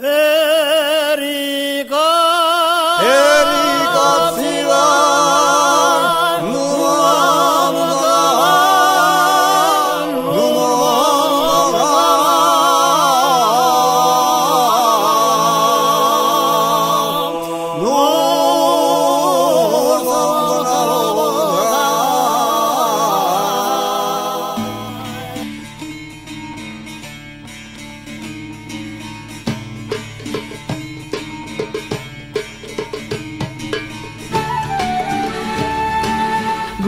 There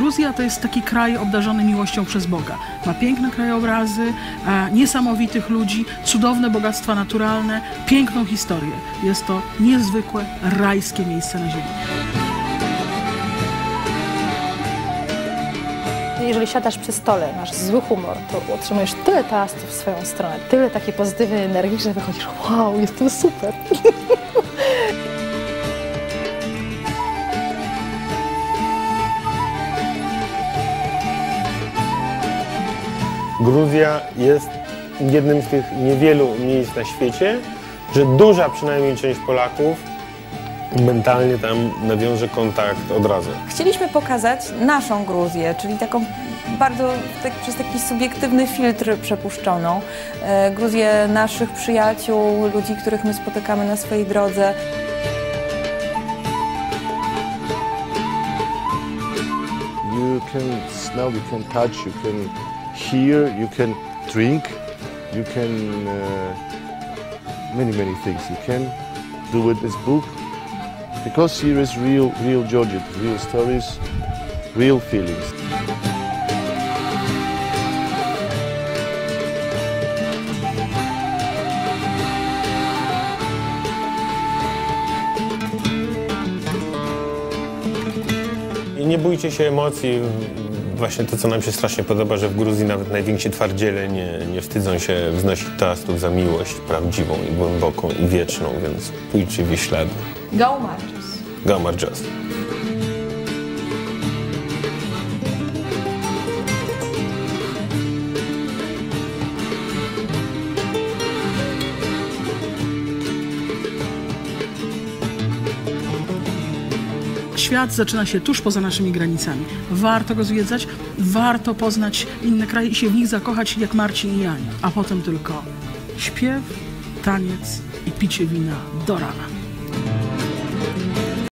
Gruzja to jest taki kraj obdarzony miłością przez Boga. Ma piękne krajobrazy, e, niesamowitych ludzi, cudowne bogactwa naturalne, piękną historię. Jest to niezwykłe, rajskie miejsce na ziemi. Jeżeli siadasz przy stole, masz zły humor, to otrzymujesz tyle toastów w swoją stronę, tyle takiej pozytywnej energii, że wychodzisz, wow, jestem super. Gruzja jest jednym z tych niewielu miejsc na świecie, że duża przynajmniej część Polaków mentalnie tam nawiąże kontakt od razu. Chcieliśmy pokazać naszą Gruzję, czyli taką bardzo tak, przez taki subiektywny filtr przepuszczoną. E, Gruzję naszych przyjaciół, ludzi, których my spotykamy na swojej drodze. You can smell, you can touch, you can hear, you can drink, you can uh, many many things. You can do with this book because here is real, real Georgia, real stories, real feelings. Nie bójcie się emocji. Właśnie to, co nam się strasznie podoba, że w Gruzji nawet najwięksi twardziele nie, nie wstydzą się wznosić toastów za miłość prawdziwą i głęboką i wieczną, więc pójdźcie w ich ślady. Go Just. Świat zaczyna się tuż poza naszymi granicami. Warto go zwiedzać, warto poznać inne kraje i się w nich zakochać jak Marcin i Jania. A potem tylko śpiew, taniec i picie wina do rana.